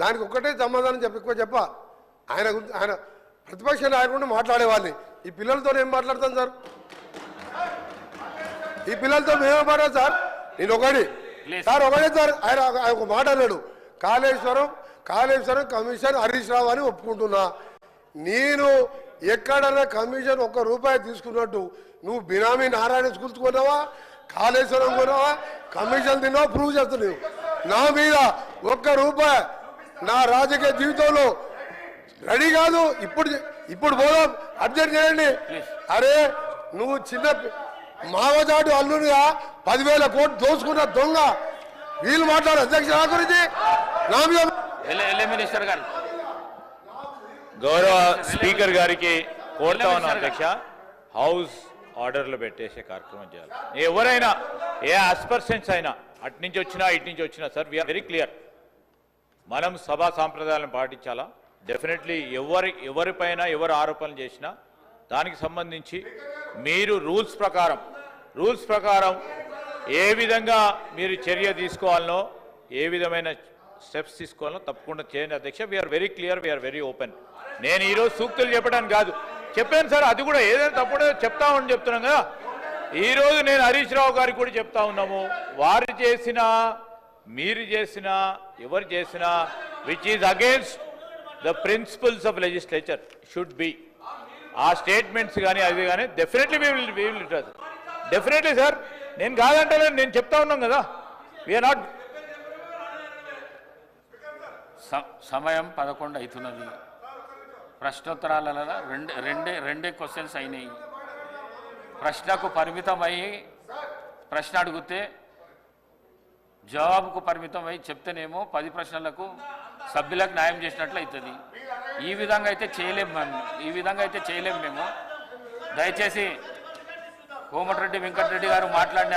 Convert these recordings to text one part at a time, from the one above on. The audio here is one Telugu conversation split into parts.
దానికి ఒక్కటే సమాధానం చెప్ప ఎక్కువ చెప్ప. ఆయన గురించి- ఆయన ప్రతిపక్ష నాయకుడు మాట్లాడేవాడిని. ఈ పిల్లలతో ఏం మాట్లాడతాను సార్. ఈ పిల్లలతో మేమే మాట్లాడు సార్? నేను ఒకటి. సార్ ఒకటే సార్. ఆయన ఆయన ఒక మాట అన్నాడు. కాళేశ్వరం కాళేశ్వరం కమిషన్ హరీష్ రావు అని ఒప్పుకుంటున్నా. నేను ఎక్కడన్నా కమిషన్ ఒక్క రూపాయి తీసుకున్నట్టు నువ్వు బినామీ నారాయణ స్కూల్స్ కొన్నావా? కాళేశ్వరం కొన్నావా? కమిషన్ తిన్నావా? ప్రూవ్ చేస్తున్నావు నా మీద ఒక్క రూపాయి నా రాజకీయ జీవితంలో రెడీ కాదు. ఇప్పుడు ఇప్పుడు పోదాం. అర్జెంట్ చేయండి. అరే నువ్వు చిన్న మావజాడు అల్లునిగా పదివేల కోట్లు దోచుకున్న దొంగ. వీళ్ళు మాట్లాడు అధ్యక్ష నా గురించి. మినిస్టర్ గారు. గౌరవ స్పీకర్ గారికి కోరుతా ఉన్నా అధ్యక్ష. హౌస్ ఆర్డర్లు పెట్టేసే కార్యక్రమం చేయాలి. ఎవరైనా ఏ ఆస్పర్సెన్స్ అయినా అటు నుంచి వచ్చినా ఇటు నుంచి వచ్చినా సార్ వీఆర్ వెరీ క్లియర్ మనం సభా సాంప్రదాయాలను పాటించాలా? డెఫినెట్లీ ఎవరి ఎవరిపైన ఎవరు ఆరోపణలు చేసినా దానికి సంబంధించి మీరు రూల్స్ ప్రకారం రూల్స్ ప్రకారం ఏ విధంగా మీరు చర్య తీసుకోవాలనో ఏ విధమైన స్టెప్స్ తీసుకోవాలనో తప్పకుండా చేయండి అధ్యక్ష. We are very clear we are very open నేను ఈరోజు సూక్తులు చెప్పడానికి కాదు. చెప్పాను సార్ అది కూడా ఏదైనా తప్పుడో చెప్తామని చెప్తున్నాం కదా. ఈరోజు నేను హరీష్ రావు గారికి కూడా చెప్తా ఉన్నాము. వారు చేసిన మీరు చేసిన ఎవరు చేసినా which is against the principles of legislature should be ఆ స్టేట్మెంట్స్ కానీ అది కానీ definitely we will we will definitely sir నేను కాదంటలేను నేను చెప్తా ఉన్నాం కదా. వీఆర్ నాట్ స- సమయం పదకొండు అవుతున్నది. ప్రశ్నోత్తరాలలో రెండు రెండే రెండే క్వశ్చన్స్ అయినాయి. ప్రశ్నకు పరిమితమై ప్రశ్న అడిగితే జవాబుకు పరిమితం అయ్యి చెప్తేనేమో పది ప్రశ్నలకు సభ్యులకు న్యాయం చేసినట్లు అవుతుంది ఈ విధంగా అయితే చేయలేము మేము. ఈ విధంగా అయితే చేయలేము మేము. దయచేసి కోమటిరెడ్డి వెంకటరెడ్డి గారు మాట్లాడిన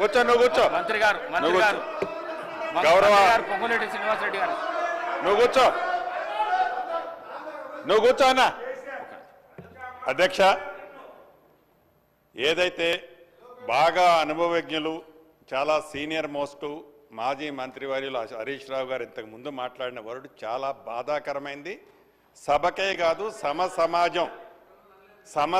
కూర్చో నువ్వు కూర్చో. మంత్రి గారు మంత్రి గారు. గౌరవ- గారు పొంగులేటి శ్రీనివాసరెడ్డి గారు. నువ్వు కూర్చో. నువ్వు కూర్చో అన్న. అధ్యక్ష ఏదైతే బాగా అనుభవజ్ఞులు చాలా సీనియర్ మోస్ట్ మాజీ మంత్రివర్యులు హరీష్ రావు గారు ఇంతకు ముందు మాట్లాడిన వరుడు చాలా బాధాకరమైంది. సభకే కాదు సమ సమాజం. సమ